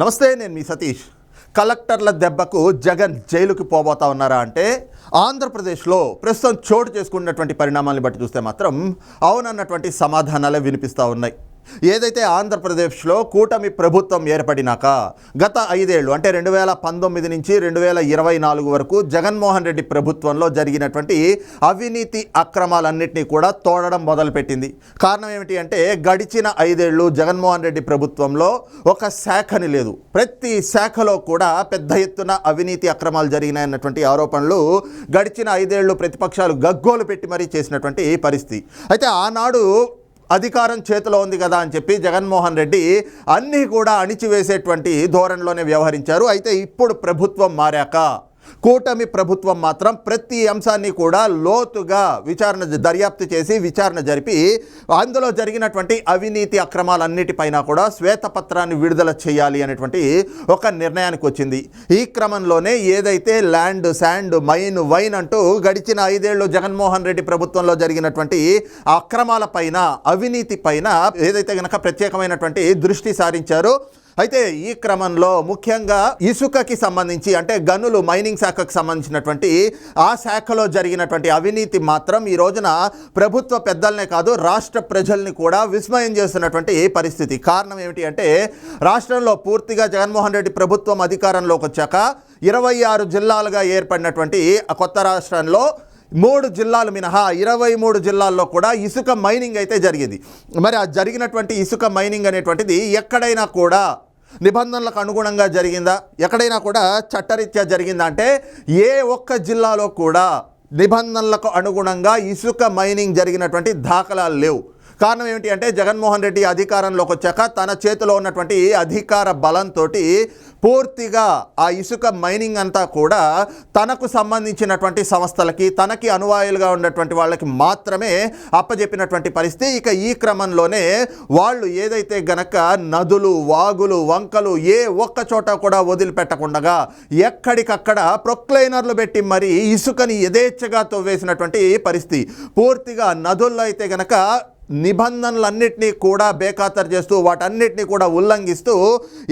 నమస్తే నేను మీ సతీష్. కలెక్టర్ల దెబ్బకు జగన్ జైలుకి పోబోతా ఉన్నారా అంటే ఆంధ్రప్రదేశ్లో ప్రస్తుతం చోటు చేసుకున్నటువంటి పరిణామాలను బట్టి చూస్తే మాత్రం అవునన్నటువంటి సమాధానాలే వినిపిస్తూ ఉన్నాయి. ఏదైతే ఆంధ్రప్రదేశ్లో కూటమి ప్రభుత్వం ఏర్పడినాక గత ఐదేళ్ళు అంటే రెండు వేల పంతొమ్మిది నుంచి రెండు వేల ఇరవై నాలుగు వరకు జగన్మోహన్ రెడ్డి ప్రభుత్వంలో జరిగినటువంటి అవినీతి అక్రమాలన్నింటినీ కూడా తోడడం మొదలుపెట్టింది. కారణం ఏమిటి అంటే గడిచిన ఐదేళ్ళు జగన్మోహన్ రెడ్డి ప్రభుత్వంలో ఒక శాఖని లేదు. ప్రతి శాఖలో కూడా పెద్ద ఎత్తున అవినీతి అక్రమాలు జరిగినాయన్నటువంటి ఆరోపణలు గడిచిన ఐదేళ్ళు ప్రతిపక్షాలు గగ్గోలు పెట్టి మరీ చేసినటువంటి పరిస్థితి. అయితే ఆనాడు అధికారం చేతిలో ఉంది కదా అని చెప్పి జగన్మోహన్ రెడ్డి అన్నీ కూడా అణిచివేసేటువంటి ధోరణిలోనే వ్యవహరించారు. అయితే ఇప్పుడు ప్రభుత్వం మారాక. కూటమి ప్రభుత్వం మాత్రం ప్రతి అంశాన్ని కూడా లోతుగా విచారణ దర్యాప్తు చేసి విచారణ జరిపి అందులో జరిగినటువంటి అవినీతి అక్రమాలన్నిటిపైన కూడా శ్వేతపత్రాన్ని విడుదల చేయాలి అనేటువంటి ఒక నిర్ణయానికి వచ్చింది. ఈ క్రమంలోనే ఏదైతే ల్యాండ్ శాండ్ మైన్ వైన్ అంటూ గడిచిన ఐదేళ్ళు జగన్మోహన్ రెడ్డి ప్రభుత్వంలో జరిగినటువంటి అక్రమాలపైన అవినీతి పైన ఏదైతే గనక ప్రత్యేకమైనటువంటి దృష్టి సారించారో అయితే ఈ క్రమంలో ముఖ్యంగా ఇసుకకి సంబంధించి అంటే గనులు మైనింగ్ శాఖకు సంబంధించినటువంటి ఆ శాఖలో జరిగినటువంటి అవినీతి మాత్రం ఈ రోజున ప్రభుత్వ పెద్దలనే కాదు రాష్ట్ర ప్రజల్ని కూడా విస్మయం చేస్తున్నటువంటి పరిస్థితి. కారణం ఏమిటి అంటే రాష్ట్రంలో పూర్తిగా జగన్మోహన్ రెడ్డి ప్రభుత్వం అధికారంలోకి వచ్చాక ఇరవై ఆరు జిల్లాలుగా ఏర్పడినటువంటి కొత్త రాష్ట్రంలో మూడు జిల్లాలు మినహా ఇరవై మూడు జిల్లాల్లో కూడా ఇసుక మైనింగ్ అయితే జరిగింది. మరి ఆ జరిగినటువంటి ఇసుక మైనింగ్ అనేటువంటిది ఎక్కడైనా కూడా నిబంధనలకు అనుగుణంగా జరిగిందా? ఎక్కడైనా కూడా చట్టరీత్యా జరిగిందా? అంటే ఏ ఒక్క జిల్లాలో కూడా నిబంధనలకు అనుగుణంగా ఇసుక మైనింగ్ జరిగినటువంటి దాఖలాలు లేవు. కారణం ఏమిటి అంటే జగన్మోహన్ రెడ్డి అధికారంలోకి వచ్చాక తన చేతిలో ఉన్నటువంటి అధికార బలంతో పూర్తిగా ఆ ఇసుక మైనింగ్ అంతా కూడా తనకు సంబంధించినటువంటి సంస్థలకి తనకి అనువాయులుగా ఉన్నటువంటి వాళ్ళకి మాత్రమే అప్పజెప్పినటువంటి పరిస్థితి. ఇక ఈ క్రమంలోనే వాళ్ళు ఏదైతే గనక నదులు వాగులు వంకలు ఏ ఒక్క చోట కూడా వదిలిపెట్టకుండా ఎక్కడికక్కడ ప్రొక్లైనర్లు పెట్టి మరి ఇసుకని యథేచ్ఛగా తవ్వేసినటువంటి పరిస్థితి. పూర్తిగా నదుల్లో అయితే గనక నిబంధనలన్నింటినీ కూడా బేఖాతరు చేస్తూ వాటన్నిటినీ కూడా ఉల్లంఘిస్తూ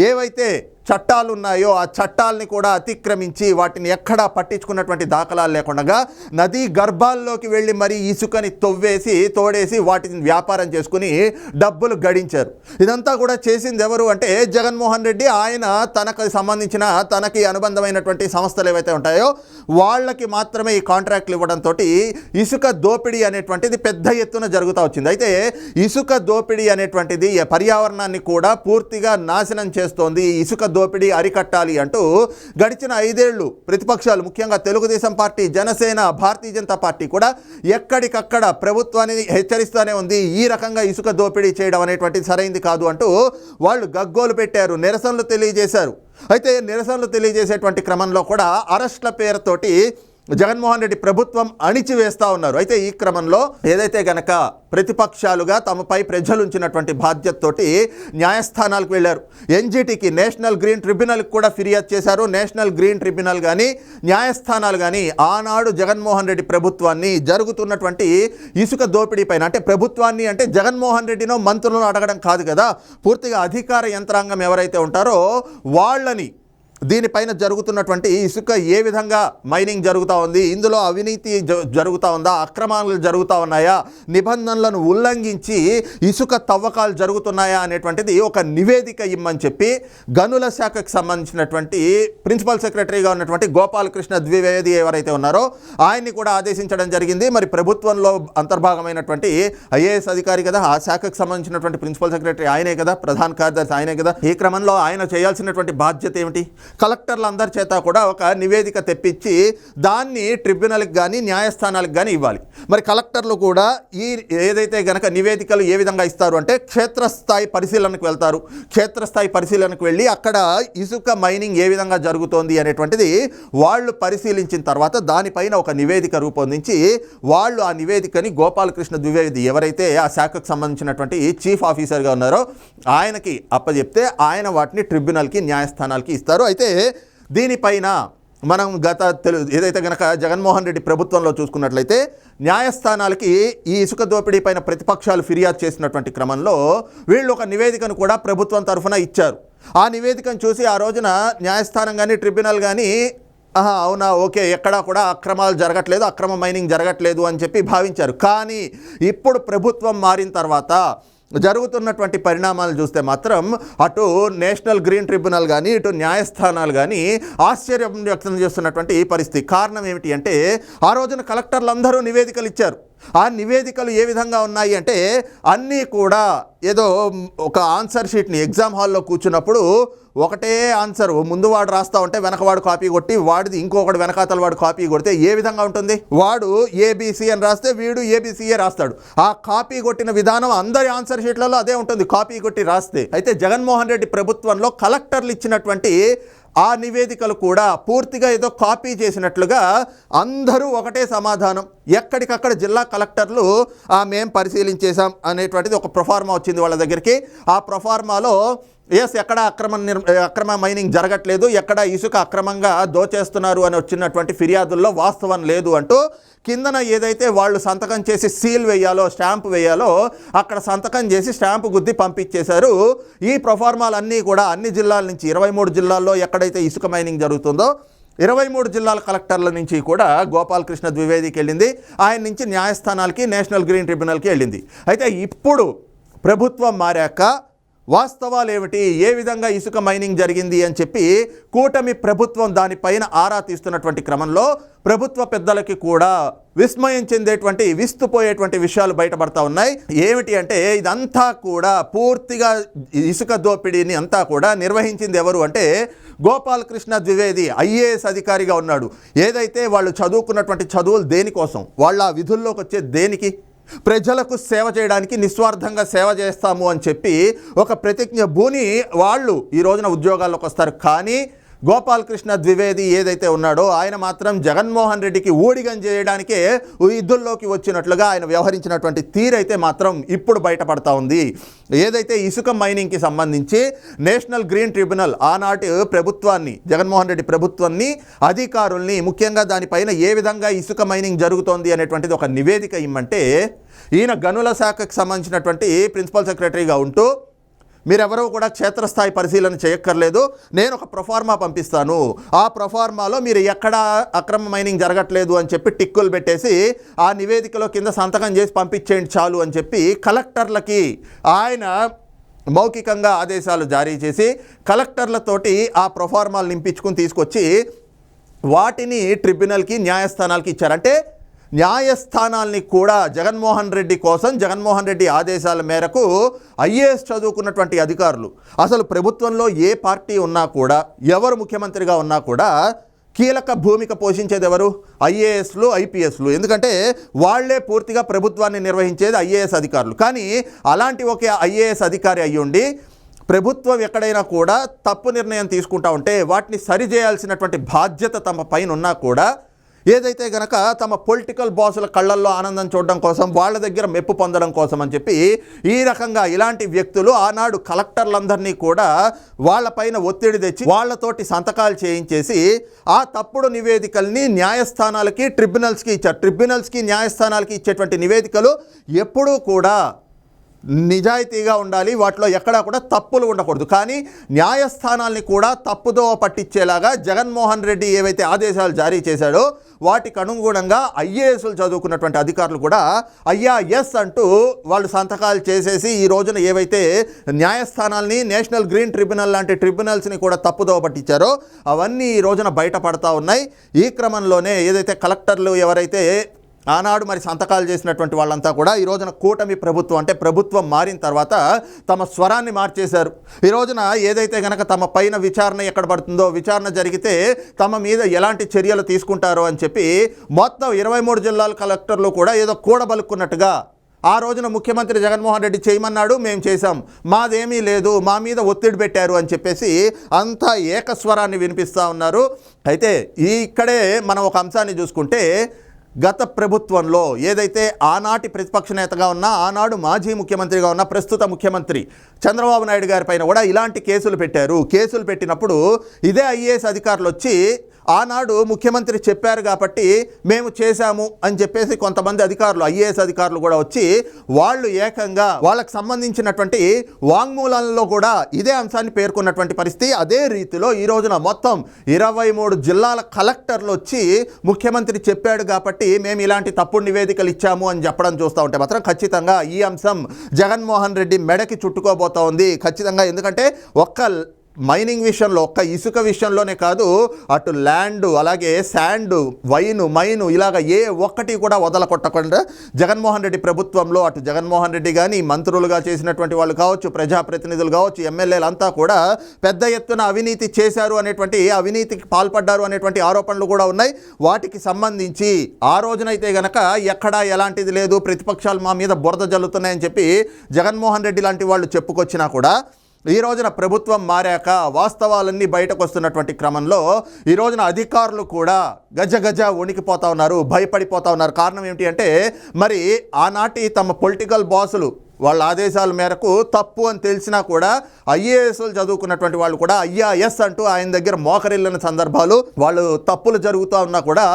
ఏవైతే చట్టాలు ఉన్నాయో ఆ చట్టాలని కూడా అతిక్రమించి వాటిని ఎక్కడా పట్టించుకున్నటువంటి దాఖలాలు లేకుండా నదీ గర్భాల్లోకి వెళ్ళి మరి ఇసుకని తొవ్వేసి తోడేసి వాటిని వ్యాపారం చేసుకుని డబ్బులు గడించారు. ఇదంతా కూడా చేసింది ఎవరు అంటే జగన్మోహన్ రెడ్డి. ఆయన తనకు సంబంధించిన తనకి అనుబంధమైనటువంటి సంస్థలు ఏవైతే ఉంటాయో వాళ్ళకి మాత్రమే ఈ కాంట్రాక్ట్లు ఇవ్వడంతో ఇసుక దోపిడీ అనేటువంటిది పెద్ద ఎత్తున జరుగుతూ వచ్చింది. అయితే ఇసుక దోపిడీ అనేటువంటిది పర్యావరణాన్ని కూడా పూర్తిగా నాశనం చేస్తోంది. ఇసుక ఇసుక దోపిడీ అరికట్టాలి అంటూ గడిచిన ఐదేళ్ళు ప్రతిపక్షాలు ముఖ్యంగా తెలుగుదేశం పార్టీ జనసేన భారతీయ జనతా పార్టీ కూడా ఎక్కడికక్కడ ప్రభుత్వాన్ని హెచ్చరిస్తూనే ఉంది. ఈ రకంగా ఇసుక దోపిడీ చేయడం అనేటువంటిది సరైంది కాదు అంటూ వాళ్ళు గగ్గోలు పెట్టారు నిరసనలు తెలియజేశారు. అయితే నిరసనలు తెలియజేసేటువంటి క్రమంలో కూడా అరెస్ట్ల పేరుతోటి జగన్మోహన్ రెడ్డి ప్రభుత్వం అణిచివేస్తూ ఉన్నారు. అయితే ఈ క్రమంలో ఏదైతే గనక ప్రతిపక్షాలుగా తమపై ప్రజలు ఉంచినటువంటి బాధ్యతతోటి న్యాయస్థానాలకు వెళ్ళారు. ఎన్జిటికి నేషనల్ గ్రీన్ ట్రిబ్యునల్కి కూడా ఫిర్యాదు చేశారు. నేషనల్ గ్రీన్ ట్రిబ్యునల్ కానీ న్యాయస్థానాలు కానీ ఆనాడు జగన్మోహన్ రెడ్డి ప్రభుత్వాన్ని జరుగుతున్నటువంటి ఇసుక దోపిడీ పైన అంటే ప్రభుత్వాన్ని అంటే జగన్మోహన్ రెడ్డినో మంత్రులను అడగడం కాదు కదా. పూర్తిగా అధికార యంత్రాంగం ఎవరైతే ఉంటారో వాళ్ళని దీనిపైన జరుగుతున్నటువంటి ఇసుక ఏ విధంగా మైనింగ్ జరుగుతూ ఉంది? ఇందులో అవినీతి జ- జరుగుతూ ఉందా? అక్రమాలు జరుగుతూ ఉన్నాయా? నిబంధనలను ఉల్లంఘించి ఇసుక తవ్వకాలు జరుగుతున్నాయా అనేటువంటిది ఒక నివేదిక ఇమ్మని చెప్పి గనుల శాఖకు సంబంధించినటువంటి ప్రిన్సిపల్ సెక్రటరీగా ఉన్నటువంటి గోపాలకృష్ణ ద్వివేది ఎవరైతే ఉన్నారో ఆయన్ని కూడా ఆదేశించడం జరిగింది. మరి ప్రభుత్వంలో అంతర్భాగమైనటువంటి ఐఏఎస్ అధికారి కదా ఆ శాఖకు సంబంధించినటువంటి ప్రిన్సిపల్ సెక్రటరీ ఆయనే కదా ప్రధాన కార్యదర్శి ఆయనే కదా. ఈ క్రమంలో ఆయన చేయాల్సినటువంటి బాధ్యత ఏమిటి? కలెక్టర్లందరి చేత కూడా ఒక నివేదిక తెప్పించి దాన్ని ట్రిబ్యునల్కి కానీ న్యాయస్థానాలకు కానీ ఇవ్వాలి. మరి కలెక్టర్లు కూడా ఈ ఏదైతే గనక నివేదికలు ఏ విధంగా ఇస్తారు అంటే క్షేత్రస్థాయి పరిశీలనకు వెళ్తారు. క్షేత్రస్థాయి పరిశీలనకు వెళ్ళి అక్కడ ఇసుక మైనింగ్ ఏ విధంగా జరుగుతోంది అనేటువంటిది వాళ్ళు పరిశీలించిన తర్వాత దానిపైన ఒక నివేదిక రూపొందించి వాళ్ళు ఆ నివేదికని గోపాలకృష్ణ ద్వివేది ఎవరైతే ఆ శాఖకు సంబంధించినటువంటి చీఫ్ ఆఫీసర్గా ఉన్నారో ఆయనకి అప్పచెప్తే ఆయన వాటిని ట్రిబ్యునల్కి న్యాయస్థానాలకి ఇస్తారు. అయితే అయితే దీనిపైన మనం గత తెలు ఏదైతే గనక జగన్మోహన్ రెడ్డి ప్రభుత్వంలో చూసుకున్నట్లయితే న్యాయస్థానాలకి ఈ ఇసుక దోపిడీ పైన ప్రతిపక్షాలు ఫిర్యాదు చేసినటువంటి క్రమంలో వీళ్ళు ఒక నివేదికను కూడా ప్రభుత్వం తరఫున ఇచ్చారు. ఆ నివేదికను చూసి ఆ రోజున న్యాయస్థానం కానీ ట్రిబ్యునల్ కానీ ఆహా అవునా ఓకే ఎక్కడా కూడా అక్రమాలు జరగట్లేదు అక్రమ మైనింగ్ జరగట్లేదు అని చెప్పి భావించారు. కానీ ఇప్పుడు ప్రభుత్వం మారిన తర్వాత జరుగుతున్నటువంటి పరిణామాలు చూస్తే మాత్రం అటు నేషనల్ గ్రీన్ ట్రిబ్యునల్ కానీ ఇటు న్యాయస్థానాలు కానీ ఆశ్చర్యం వ్యక్తం చేస్తున్నటువంటి పరిస్థితి. కారణం ఏమిటి అంటే ఆ రోజున కలెక్టర్లు అందరూ నివేదికలు ఇచ్చారు. ఆ నివేదికలు ఏ విధంగా ఉన్నాయి అంటే అన్నీ కూడా ఏదో ఒక ఆన్సర్ షీట్ని ఎగ్జామ్ హాల్లో కూర్చున్నప్పుడు ఒకటే ఆన్సర్. ముందు వాడు రాస్తా ఉంటే వెనకవాడు కాపీ కొట్టి వాడిది ఇంకొకటి వెనకాతల వాడు కాపీ కొడితే ఏ విధంగా ఉంటుంది? వాడు ఏబీసీ అని రాస్తే వీడు ఏబీసీఏ రాస్తాడు. ఆ కాపీ కొట్టిన విధానం అందరి ఆన్సర్ షీట్లలో అదే ఉంటుంది. కాపీ కొట్టి రాస్తే. అయితే జగన్మోహన్ రెడ్డి ప్రభుత్వంలో కలెక్టర్లు ఇచ్చినటువంటి ఆ నివేదికలు కూడా పూర్తిగా ఏదో కాపీ చేసినట్లుగా అందరూ ఒకటే సమాధానం. ఎక్కడికక్కడ జిల్లా కలెక్టర్లు మేము మేం పరిశీలించేశాం అనేటువంటిది ఒక ప్రొఫార్మా వచ్చింది వాళ్ళ దగ్గరికి. ఆ ప్రొఫార్మాలో ఎస్ ఎక్కడ అక్రమ నిర్ అక్రమ మైనింగ్ జరగట్లేదు ఎక్కడ ఇసుక అక్రమంగా దోచేస్తున్నారు అని వచ్చినటువంటి ఫిర్యాదుల్లో వాస్తవం లేదు అంటూ కిందన ఏదైతే వాళ్ళు సంతకం చేసి సీల్ వేయాలో స్టాంప్ వేయాలో అక్కడ సంతకం చేసి స్టాంపు గుద్ది పంపించేశారు. ఈ ప్రొఫార్మాలన్నీ కూడా అన్ని జిల్లాల నుంచి ఇరవై మూడు జిల్లాల్లో ఎక్కడైతే ఇసుక మైనింగ్ జరుగుతుందో ఇరవై మూడు జిల్లాల కలెక్టర్ల నుంచి కూడా గోపాలకృష్ణ ద్వివేదికి వెళ్ళింది. ఆయన నుంచి న్యాయస్థానాలకి నేషనల్ గ్రీన్ ట్రిబ్యునల్కి వెళ్ళింది. అయితే ఇప్పుడు ప్రభుత్వం మారాక వాస్తవాలు ఏమిటి ఏ విధంగా ఇసుక మైనింగ్ జరిగింది అని చెప్పి కూటమి ప్రభుత్వం దానిపైన ఆరా తీస్తున్నటువంటి క్రమంలో ప్రభుత్వ పెద్దలకి కూడా విస్మయం చెందేటువంటి విస్తుపోయేటువంటి విషయాలు బయటపడతా ఉన్నాయి. ఏమిటి అంటే ఇదంతా కూడా పూర్తిగా ఇసుక దోపిడీని అంతా కూడా నిర్వహించింది ఎవరు అంటే గోపాలకృష్ణ ద్వివేది ఐఏఎస్ అధికారిగా ఉన్నాడు. ఏదైతే వాళ్ళు చదువుకున్నటువంటి చదువులు దేనికోసం? వాళ్ళ ఆ విధుల్లోకి వచ్చే దేనికి? ప్రజలకు సేవ చేయడానికి నిస్వార్థంగా సేవ చేస్తాము అని చెప్పి ఒక ప్రతిజ్ఞ భూని వాళ్ళు ఈ రోజున ఉద్యోగాల్లోకి వస్తారు. కానీ గోపాలకృష్ణ ద్వివేది ఏదైతే ఉన్నాడో ఆయన మాత్రం జగన్మోహన్ రెడ్డికి ఊడిగం చేయడానికే ఇద్దుల్లోకి వచ్చినట్లుగా ఆయన వ్యవహరించినటువంటి తీరైతే మాత్రం ఇప్పుడు బయటపడతా ఉంది. ఏదైతే ఇసుక మైనింగ్కి సంబంధించి నేషనల్ గ్రీన్ ట్రిబ్యునల్ ఆనాటి ప్రభుత్వాన్ని జగన్మోహన్ రెడ్డి ప్రభుత్వాన్ని అధికారుల్ని ముఖ్యంగా దానిపైన ఏ విధంగా ఇసుక మైనింగ్ జరుగుతోంది అనేటువంటిది ఒక నివేదిక ఇమ్మంటే ఈయన గనుల శాఖకు సంబంధించినటువంటి ప్రిన్సిపల్ సెక్రటరీగా ఉంటూ మీరెవరూ కూడా క్షేత్రస్థాయి పరిశీలన చేయక్కర్లేదు. నేను ఒక ప్రొఫార్మా పంపిస్తాను. ఆ ప్రొఫార్మాలో మీరు ఎక్కడ అక్రమ మైనింగ్ జరగట్లేదు అని చెప్పి టిక్కులు పెట్టేసి ఆ నివేదికలో కింద సంతకం చేసి పంపించేయండి చాలు అని చెప్పి కలెక్టర్లకి ఆయన మౌఖికంగా ఆదేశాలు జారీ చేసి కలెక్టర్లతోటి ఆ ప్రొఫార్మాలు నింపించుకుని తీసుకొచ్చి వాటిని ట్రిబ్యునల్కి న్యాయస్థానాలకి ఇచ్చారంటే న్యాయస్థానాల్ని కూడా జగన్మోహన్ రెడ్డి కోసం జగన్మోహన్ రెడ్డి ఆదేశాల మేరకు ఐఏఎస్ చదువుకున్నటువంటి అధికారులు. అసలు ప్రభుత్వంలో ఏ పార్టీ ఉన్నా కూడా ఎవరు ముఖ్యమంత్రిగా ఉన్నా కూడా కీలక భూమిక పోషించేది ఎవరు? ఐఏఎస్లు ఐపీఎస్లు. ఎందుకంటే వాళ్ళే పూర్తిగా ప్రభుత్వాన్ని నిర్వహించేది ఐఏఎస్ అధికారులు. కానీ అలాంటి ఒక ఐఏఎస్ అధికారి అయ్యుండి ప్రభుత్వం ఎక్కడైనా కూడా తప్పు నిర్ణయం తీసుకుంటా ఉంటే వాటిని సరిచేయాల్సినటువంటి బాధ్యత తమ పైన ఉన్నా కూడా ఏదైతే గనక తమ పొలిటికల్ బాసుల కళ్ళల్లో ఆనందం చూడడం కోసం వాళ్ళ దగ్గర మెప్పు పొందడం కోసం అని చెప్పి ఈ రకంగా ఇలాంటి వ్యక్తులు ఆనాడు కలెక్టర్లందరినీ కూడా వాళ్ళపైన ఒత్తిడి తెచ్చి వాళ్ళతోటి సంతకాలు చేయించేసి ఆ తప్పుడు నివేదికల్ని న్యాయస్థానాలకి ట్రిబ్యునల్స్కి ఇచ్చారు. ట్రిబ్యునల్స్కి న్యాయస్థానాలకి ఇచ్చేటువంటి నివేదికలు ఎప్పుడూ కూడా నిజాయితీగా ఉండాలి వాటిలో ఎక్కడా కూడా తప్పులు ఉండకూడదు. కానీ న్యాయస్థానాల్ని కూడా తప్పుదో పట్టించేలాగా జగన్మోహన్ రెడ్డి ఏవైతే ఆదేశాలు జారీ చేశాడో వాటికి అనుగుణంగా ఐఏఎస్లు చదువుకున్నటువంటి అధికారులు కూడా అయ్యా ఎస్ అంటూ వాళ్ళు సంతకాలు చేసేసి ఈ రోజున ఏవైతే న్యాయస్థానాల్ని నేషనల్ గ్రీన్ ట్రిబ్యునల్ లాంటి ట్రిబ్యునల్స్ని కూడా తప్పుదో పట్టించారో అవన్నీ ఈ రోజున బయటపడతా ఉన్నాయి. ఈ క్రమంలోనే ఏదైతే కలెక్టర్లు ఎవరైతే ఆనాడు మరి సంతకాలు చేసినటువంటి వాళ్ళంతా కూడా ఈ రోజున కూటమి ప్రభుత్వం అంటే ప్రభుత్వం మారిన తర్వాత తమ స్వరాన్ని మార్చేశారు. ఈ రోజున ఏదైతే గనక తమ పైన విచారణ ఎక్కడ పడుతుందో విచారణ జరిగితే తమ మీద ఎలాంటి చర్యలు తీసుకుంటారో అని చెప్పి మొత్తం ఇరవై మూడు జిల్లాల కలెక్టర్లు కూడా ఏదో కూడబలుక్కున్నట్టుగా ఆ రోజున ముఖ్యమంత్రి జగన్మోహన్ రెడ్డి చేయమన్నాడు మేము చేశాం. మాదేమీ లేదు మా మీద ఒత్తిడి పెట్టారు అని చెప్పేసి అంతా ఏకస్వరాన్ని వినిపిస్తూ ఉన్నారు. అయితే ఈ ఇక్కడే మనం ఒక అంశాన్ని చూసుకుంటే గత ప్రభుత్వంలో ఏదైతే ఆనాటి ప్రతిపక్ష నేతగా ఉన్న ఆనాడు మాజీ ముఖ్యమంత్రిగా ఉన్న ప్రస్తుత ముఖ్యమంత్రి చంద్రబాబు నాయుడు గారి పైన కూడా ఇలాంటి కేసులు పెట్టారు. కేసులు పెట్టినప్పుడు ఇదే ఐఏఎస్ అధికారులు వచ్చి ఆనాడు ముఖ్యమంత్రి చెప్పారు కాబట్టి మేము చేశాము అని చెప్పేసి కొంతమంది అధికారులు ఐఏఎస్ అధికారులు కూడా వచ్చి వాళ్ళు ఏకంగా వాళ్ళకి సంబంధించినటువంటి వాంగ్మూలాలలో కూడా ఇదే అంశాన్ని పేర్కొన్నటువంటి పరిస్థితి. అదే రీతిలో ఈ రోజున మొత్తం ఇరవై మూడు జిల్లాల కలెక్టర్లు వచ్చి ముఖ్యమంత్రి చెప్పాడు కాబట్టి మేము ఇలాంటి తప్పుడు నివేదికలు ఇచ్చాము అని చెప్పడం చూస్తూ ఉంటే మాత్రం ఖచ్చితంగా ఈ అంశం జగన్మోహన్ రెడ్డి మెడకి చుట్టుకోబోతోంది ఖచ్చితంగా ఎందుకంటే ఒక్క మైనింగ్ విషయంలో ఒక్క ఇసుక విషయంలోనే కాదు అటు ల్యాండ్ అలాగే శాండ్ వైను మైను ఇలాగ ఏ ఒక్కటి కూడా వదలకొట్టకుండా జగన్మోహన్ రెడ్డి ప్రభుత్వంలో అటు జగన్మోహన్ రెడ్డి కానీ మంత్రులుగా చేసినటువంటి వాళ్ళు కావచ్చు ప్రజాప్రతినిధులు కావచ్చు ఎమ్మెల్యేలు అంతా కూడా పెద్ద ఎత్తున అవినీతి చేశారు అనేటువంటి అవినీతికి పాల్పడ్డారు అనేటువంటి ఆరోపణలు కూడా ఉన్నాయి. వాటికి సంబంధించి ఆ రోజునైతే గనక ఎక్కడా ఎలాంటిది లేదు ప్రతిపక్షాలు మా మీద బురద జల్లుతున్నాయని చెప్పి జగన్మోహన్ రెడ్డి లాంటి వాళ్ళు చెప్పుకొచ్చినా కూడా ఈ రోజున ప్రభుత్వం మారాక వాస్తవాలన్నీ బయటకు వస్తున్నటువంటి క్రమంలో ఈ రోజున అధికారులు కూడా గజ గజ వణికిపోతా ఉన్నారు భయపడిపోతా ఉన్నారు. కారణం ఏమిటి అంటే మరి ఆనాటి తమ పొలిటికల్ బాసులు వాళ్ళ ఆదేశాల మేరకు తప్పు అని తెలిసినా కూడా ఐఏఎస్లు చదువుకున్నటువంటి వాళ్ళు కూడా ఐఆర్ఎస్ ఎస్ అంటూ ఆయన దగ్గర మోకరిల్లిన సందర్భాలు వాళ్ళు తప్పులు జరుగుతూ ఉన్నా కూడా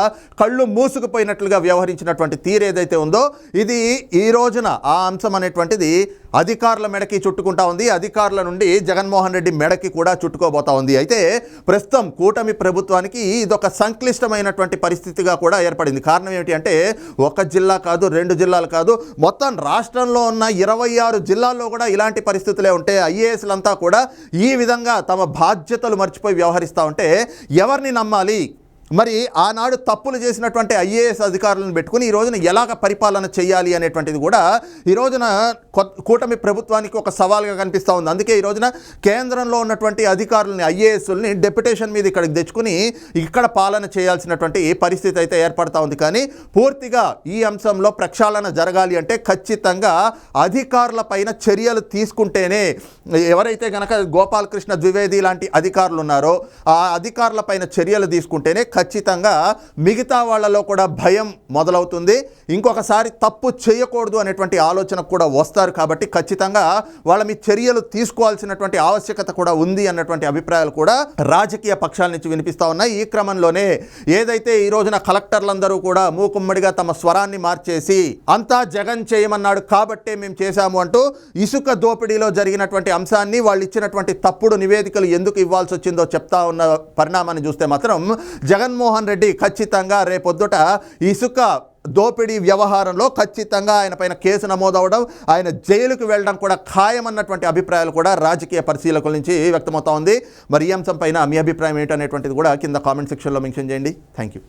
కళ్ళు మూసుకుపోయినట్లుగా వ్యవహరించినటువంటి తీరు ఏదైతే ఉందో ఇది ఈ రోజున ఆ అంశం అనేటువంటిది అధికారుల మెడకి చుట్టుకుంటా ఉంది. అధికారుల నుండి జగన్మోహన్ రెడ్డి మెడకి కూడా చుట్టుకోబోతా ఉంది. అయితే ప్రస్తుతం కూటమి ప్రభుత్వానికి ఇదొక సంక్లిష్టమైనటువంటి పరిస్థితిగా కూడా ఏర్పడింది. కారణం ఏమిటి అంటే ఒక జిల్లా కాదు రెండు జిల్లాలు కాదు మొత్తం రాష్ట్రంలో ఉన్న ఇరవై ఆరు జిల్లాల్లో కూడా ఇలాంటి పరిస్థితులే ఉంటే ఐఏఎస్లంతా కూడా ఈ విధంగా తమ బాధ్యతలు మర్చిపోయి వ్యవహరిస్తూ ఉంటే ఎవరిని నమ్మాలి? మరి ఆనాడు తప్పులు చేసినటువంటి ఐఏఎస్ అధికారులను పెట్టుకుని ఈ రోజున ఎలాగ పరిపాలన చేయాలి అనేటువంటిది కూడా ఈ రోజున కొత్త కూటమి ప్రభుత్వానికి ఒక సవాల్గా కనిపిస్తూ ఉంది. అందుకే ఈ రోజున కేంద్రంలో ఉన్నటువంటి అధికారులని ఐఏఎస్ని డెప్యుటేషన్ మీద ఇక్కడికి తెచ్చుకుని ఇక్కడ పాలన చేయాల్సినటువంటి పరిస్థితి అయితే ఏర్పడతా ఉంది. కానీ పూర్తిగా ఈ అంశంలో ప్రక్షాళన జరగాలి అంటే ఖచ్చితంగా అధికారుల పైన చర్యలు తీసుకుంటేనే ఎవరైతే గనక గోపాలకృష్ణ ద్వివేది లాంటి అధికారులు ఉన్నారో ఆ అధికారుల పైన చర్యలు తీసుకుంటేనే ఖచ్చితంగా మిగతా వాళ్ళలో కూడా భయం మొదలవుతుంది. ఇంకొకసారి తప్పు చేయకూడదు అనేటువంటి ఆలోచన కూడా వస్తారు కాబట్టి ఖచ్చితంగా వాళ్ళ మీ చర్యలు తీసుకోవాల్సినటువంటి ఆవశ్యకత కూడా ఉంది అన్నటువంటి అభిప్రాయాలు కూడా రాజకీయ పక్షాల నుంచి వినిపిస్తూ ఉన్నాయి. ఈ క్రమంలోనే ఏదైతే ఈ రోజున కలెక్టర్లందరూ కూడా మూకుమ్మడిగా తమ స్వరాన్ని మార్చేసి అంతా జగన్ చేయమన్నాడు కాబట్టే మేము చేశాము అంటూ ఇసుక దోపిడీలో జరిగినటువంటి అంశాన్ని వాళ్ళు ఇచ్చినటువంటి తప్పుడు నివేదికలు ఎందుకు ఇవ్వాల్సి వచ్చిందో చెప్తా ఉన్న పరిణామాన్ని చూస్తే మాత్రం జగన్ జగన్మోహన్ రెడ్డి ఖచ్చితంగా రేపొద్దుట ఇసుక దోపిడీ వ్యవహారంలో ఖచ్చితంగా ఆయన పైన కేసు నమోదవడం ఆయన జైలుకు వెళ్ళడం కూడా ఖాయమన్నటువంటి అభిప్రాయాలు కూడా రాజకీయ పరిశీలకుల నుంచి వ్యక్తమవుతా ఉంది. మరి ఈ అంశం పైన మీ అభిప్రాయం ఏంటనేటువంటిది కూడా కింద కామెంట్ సెక్షన్లో మెన్షన్ చేయండి. Thank you